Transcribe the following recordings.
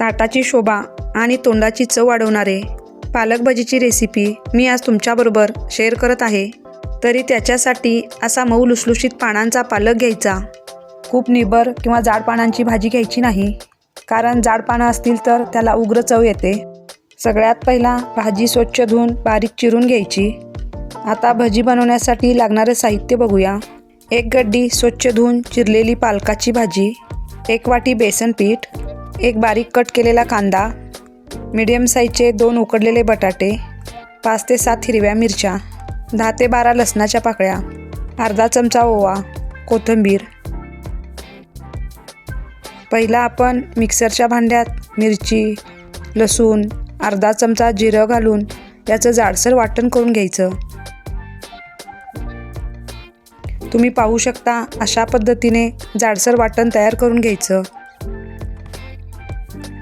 ताटाची शोभा आणि तोंडाची चव वाढवणारे पालक भजीची रेसिपी मी आज तुमच्याबरोबर शेअर करत आहे. तरी त्याच्यासाठी असा मऊ लुसलुशीत पानांचा पालक घ्यायचा. खूप निबर किंवा जाड पानांची भाजी घ्यायची नाही. कारण जाड पानं असतील तर त्याला उग्र चव येते. सगळ्यात पहिला भाजी स्वच्छ धुवून बारीक चिरून घ्यायची. आता भजी बनवण्यासाठी लागणारे साहित्य बघूया. एक गड्डी स्वच्छ धुवून चिरलेली पालकाची भाजी एक वाटी बेसन पीठ एक बारीक कट केलेला कांदा मीडियम साईजचे दोन उकडलेले बटाटे पाच ते सात हिरव्या मिरच्या दहा ते बारा लसणाच्या पाकळ्या अर्धा चमचा ओवा कोथिंबीर. पहिला आपण मिक्सरच्या भांड्यात मिरची लसूण अर्धा चमचा जिरं घालून याचं जाडसर वाटण करून घ्यायचं. तुम्ही पाहू शकता अशा पद्धतीने जाडसर वाटण तयार करून घ्यायचं.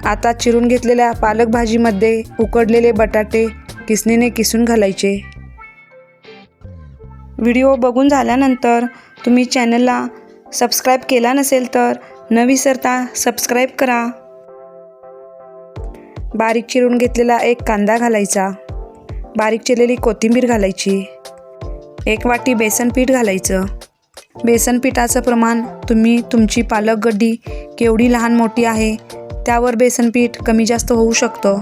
आता चिरून घेतलेल्या पालक भाजीमध्ये उकडलेले बटाटे किसणीने किसून घालायचे. व्हिडिओ बघून झाल्यानंतर तुम्ही चॅनलला सबस्क्राईब केला नसेल तर न विसरता सबस्क्राईब करा. बारीक चिरून घेतलेला एक कांदा घालायचा. बारीक चिरलेली कोथिंबीर घालायची. एक वाटी बेसन पीठ घालायचं. बेसन पिठाचं प्रमाण तुम्ही तुमची पालक गड्डी केवढी लहान मोठी आहे त्यावर बेसन पीठ कमी जास्त होऊ शकतं.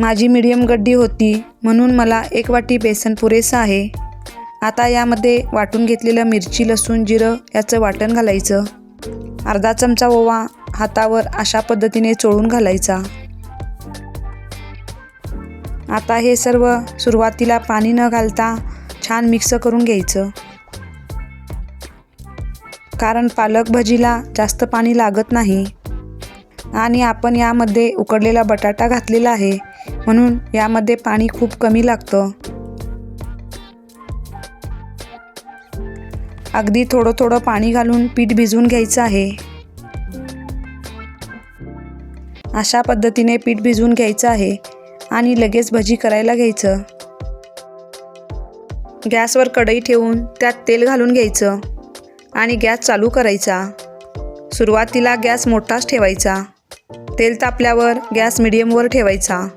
माझी मीडियम गड्डी होती म्हणून मला एक वाटी बेसन पुरेसं आहे. आता यामध्ये वाटून घेतलेलं मिरची लसूण जिरं याचं वाटण घालायचं. अर्धा चमचा ओवा हातावर अशा पद्धतीने चोळून घालायचा. आता हे सर्व सुरुवातीला पाणी न घालता छान मिक्स करून घ्यायचं. कारण पालक भजीला जास्त पाणी लागत नाही. आणि आपण यामध्ये उकडलेला बटाटा घातलेला आहे. म्हणून यामध्ये पाणी खूप कमी लागतं. अगदी थोडं थोडं पाणी घालून पीठ भिजवून घ्यायचं आहे. अशा पद्धतीने पीठ भिजवून घ्यायचं आहे आणि लगेच भजी करायला घ्यायचं. गॅसवर कढई ठेवून त्यात तेल घालून घ्यायचं आणि गॅस चालू करायचा. सुरुवातीला गॅस मोठाच ठेवायचा. तेल तापल्यावर गॅस मिडियमवर ठेवायचा.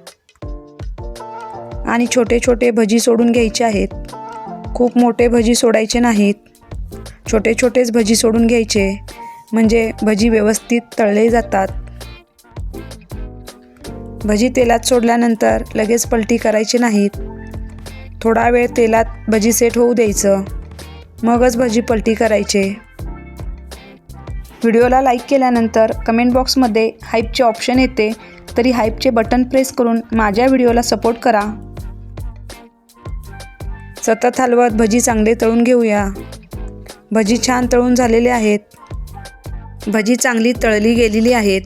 आणि छोटे छोटे भजी सोडून घ्यायचे आहेत. खूप मोठे भजी सोडायचे नाहीत. छोटे छोटेच भजी सोडून घ्यायचे. म्हणजे भजी व्यवस्थित तळले जातात. भजी तेलात सोडल्यानंतर लगेच पलटी करायची नाहीत. थोडा वेळ तेलात भजी सेट होऊ द्यायचं. मगच भजी पलटी करायचे. व्हिडिओला लाईक केल्यानंतर कमेंट बॉक्समध्ये हाईपचे ऑप्शन येते तरी हाईपचे बटन प्रेस करून माझ्या व्हिडिओला सपोर्ट करा. सतत हलवत भजी चांगले तळून घेऊया. भजी छान तळून झालेले आहेत. भजी चांगली तळली गेलेली आहेत.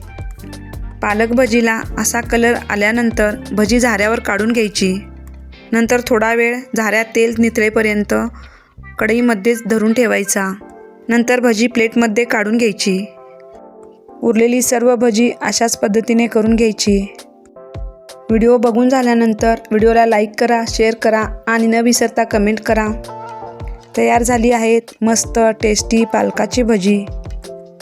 पालक भजीला असा कलर आल्यानंतर भजी झाऱ्यावर काढून घ्यायची. नंतर थोडा वेळ झाऱ्यात तेल निथळेपर्यंत कढईमध्येच धरून ठेवायचा. नंतर भजी प्लेटमध्ये काढून घ्यायची. उरलेली सर्व भजी अशाच पद्धतीने करून घ्यायची. व्हिडिओ बघून झाल्यानंतर व्हिडिओला लाईक करा शेअर करा आणि न विसरता कमेंट करा. तयार झाली आहेत मस्त टेस्टी पालकाची भजी.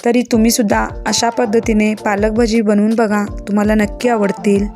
तरी तुम्हीसुद्धा अशा पद्धतीने पालक भजी बनवून बघा तुम्हाला नक्की आवडतील.